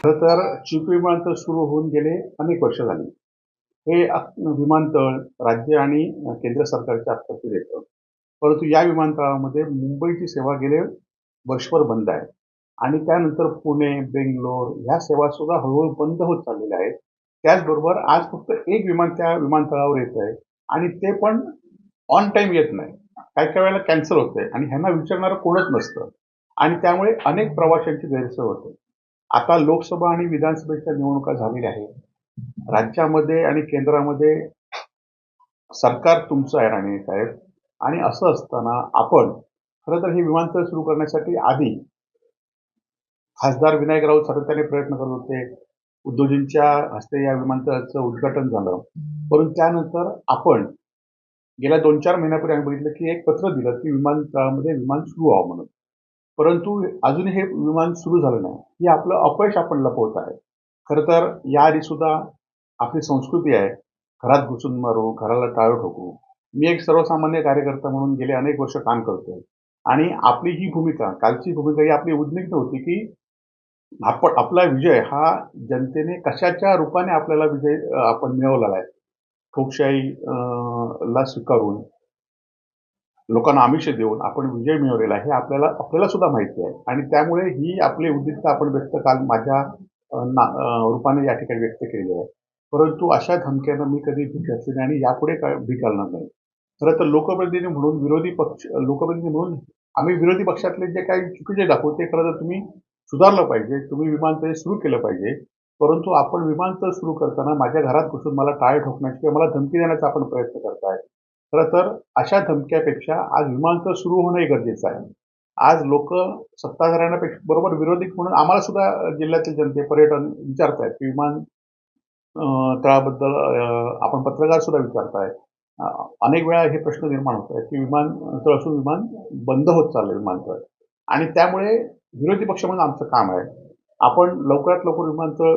खरं तर चिप विमानतळ सुरू होऊन गेले अनेक वर्ष झाली. हे विमानतळ राज्य आणि केंद्र सरकारच्या अखत्यारीत येतं परंतु या विमानतळामध्ये मुंबईची सेवा गेले वर्षभर बंद आहे. आणि त्यानंतर पुणे बेंगलोर ह्या सेवा सुद्धा हळूहळू बंद होत चाललेल्या आहेत. त्याचबरोबर आज फक्त एक विमान त्या विमानतळावर येत आहे आणि ते पण ऑन टाईम येत नाही. काही काही वेळेला कॅन्सल होते आणि ह्यांना विचारणारं कोणच नसतं. आणि त्यामुळे अनेक प्रवाशांची गैरसोय होते. आता लोकसभा आणि विधानसभेच्या निवडणुका झालेल्या आहेत. राज्यामध्ये आणि केंद्रामध्ये सरकार तुमचं आहे राणे साहेब. आणि असं असताना आपण खरं तर हे विमानतळ सुरू करण्यासाठी आधी खासदार विनायक राऊत सातत्याने प्रयत्न करत होते. उद्योजींच्या हस्ते या विमानतळाचं उद्घाटन झालं. परंतु त्यानंतर आपण गेल्या दोन चार महिन्यापूर्वी आम्ही बघितलं की एक पत्र दिलं की विमानतळामध्ये विमान सुरू व्हावं म्हणून. परंतु अजून हे विमान सुरू झालं नाही. हे आपलं अपयश आपण लपवत आहे. खरं तर याआधी सुद्धा आपली संस्कृती आहे. घरात घुसून मारू घराला टाळं ठोकू. मी एक सर्वसामान्य कार्यकर्ता म्हणून गेले अनेक वर्ष काम करतोय. आणि आपली ही भूमिका कालची भूमिका ही आपली उद्विग्न होती की आपण आपला विजय हा जनतेने कशाच्या रूपाने आपल्याला विजय आपण मिळवलेला आहे? ठोकशाही ला स्वीकारून लोकांना आमिष देऊन आपण विजय मिळवलेला हे आपल्याला आपल्याला सुद्धा माहिती आहे. आणि त्यामुळे ही आपली उद्दिष्ट आपण व्यक्त काल माझ्या ना- रूपाने या ठिकाणी व्यक्त केलेली आहे. परंतु अशा धमक्यांना मी कधी भीक घातली नाही आणि यापुढे काय भीक घालणार नाही. खरं तर लोकप्रतिनिधी म्हणून विरोधी पक्ष लोकप्रतिनिधी म्हणून आम्ही विरोधी पक्षातले जे काही चुकीचे दाखवू ते खरं तर तुम्ही सुधारलं पाहिजे तुम्ही विमानतळ सुरू केलं पाहिजे. परंतु आपण विमानतळ सुरू करताना माझ्या घरात घुसून मला टाळ ठोकण्याची किंवा मला धमकी देण्याचा आपण प्रयत्न करताय. खरं तर अशा धमक्यापेक्षा आज विमानतळ सुरू होणंही गरजेचं आहे. आज लोक सत्ताधाऱ्यांपेक्षा बरोबर विरोधी म्हणून आम्हाला सुद्धा जिल्ह्यातील जनते पर्यटन विचारतायत की विमान तळाबद्दल आपण पत्रकार सुद्धा विचारताय अनेक वेळा हे प्रश्न निर्माण होत आहेत की विमानतळ असून विमान बंद होत चाललं विमानतळ. आणि त्यामुळे विरोधी पक्ष म्हणून आमचं काम आहे. आपण लवकरात लवकर विमानतळ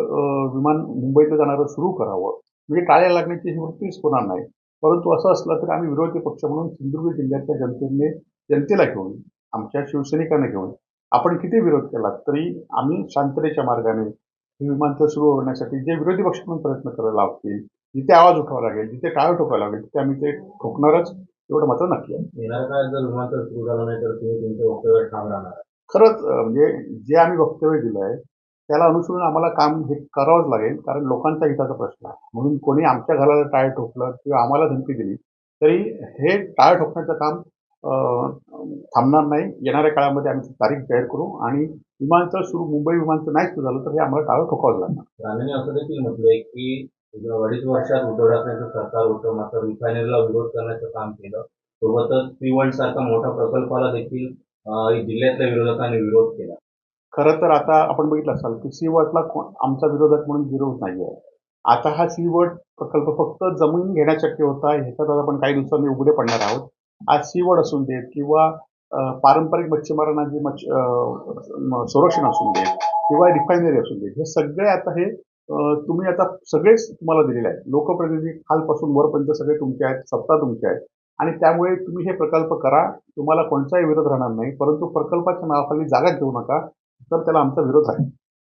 विमान मुंबईत जाणारं सुरू करावं. म्हणजे टाळ्या लागण्याची ही वृत्तीच होणार नाही. परंतु असं असलं तर आम्ही विरोधी पक्ष म्हणून सिंधुदुर्ग जिल्ह्याच्या जनतेने जनतेला घेऊन आमच्या शिवसैनिकांना घेऊन आपण किती विरोध केला तरी आम्ही शांततेच्या मार्गाने हे विमानतळ सुरू होण्यासाठी जे विरोधी पक्ष म्हणून प्रयत्न करायला लावतील जिथे आवाज उठवावा लागेल जिथे टाळं ठोकावं लागेल तिथे आम्ही ते ठोकणारच एवढं मात्र नक्की आहे. येणाऱ्या काळात जर विमानतळ सुरू झालं नाही तर तुम्ही तुमच्या वक्तव्यात ठाम राहणार? खरंच म्हणजे जे आम्ही वक्तव्य दिलं आहे त्याला अनुसरून आम्हाला काम हे करावंच लागेल कारण लोकांचा हिताचा प्रश्न आहे. म्हणून कोणी आमच्या घराला टाळ ठोकलं किंवा आम्हाला धमकी दिली तरी हे टाळ ठोकण्याचं काम थांबणार नाही. येणाऱ्या काळामध्ये आम्ही तारीख जाहीर करू आणि विमानतळ सुरू मुंबई विमानतळ नाही सुरू झालं तर हे आम्हाला टाळं ठोकावंच लागणार. राणेने असं देखील म्हटलंय की अडीच वर्षात उद्धव ठाकरेंचं सरकार होतं मात्र रिफायनरीला विरोध करण्याचं काम केलं. सोबतच सी सारखा मोठ्या प्रकल्पाला देखील जिल्ह्यातल्या विरोधकांनी विरोध केला. खरं तर आता आपण बघितलं असाल की सी वर्डला आमचा विरोधक म्हणून विरोध नाही आहे आता हा सी वर्ड प्रकल्प फक्त जमीन घेण्यासाठी होता ह्याच्यात आता आपण काही दिवसांनी उघडे पडणार आहोत. आज सी वर्ड असून देत किंवा पारंपरिक मच्छीमारांना जे मच्छ संरक्षण असून देत किंवा रिफायनरी असून देत हे सगळे आता हे तुम्ही आता सगळेच तुम्हाला दिलेले आहेत. लोकप्रतिनिधी खालपासून वरपर्यंत सगळे तुमचे आहेत सत्ता तुमची आहे. आणि त्यामुळे तुम्ही हे प्रकल्प करा. तुम्हाला कोणताही विरोध राहणार नाही. परंतु प्रकल्पाच्या नावाखाली जागा घेऊ नका. तर त्याला आमचा विरोध आहे.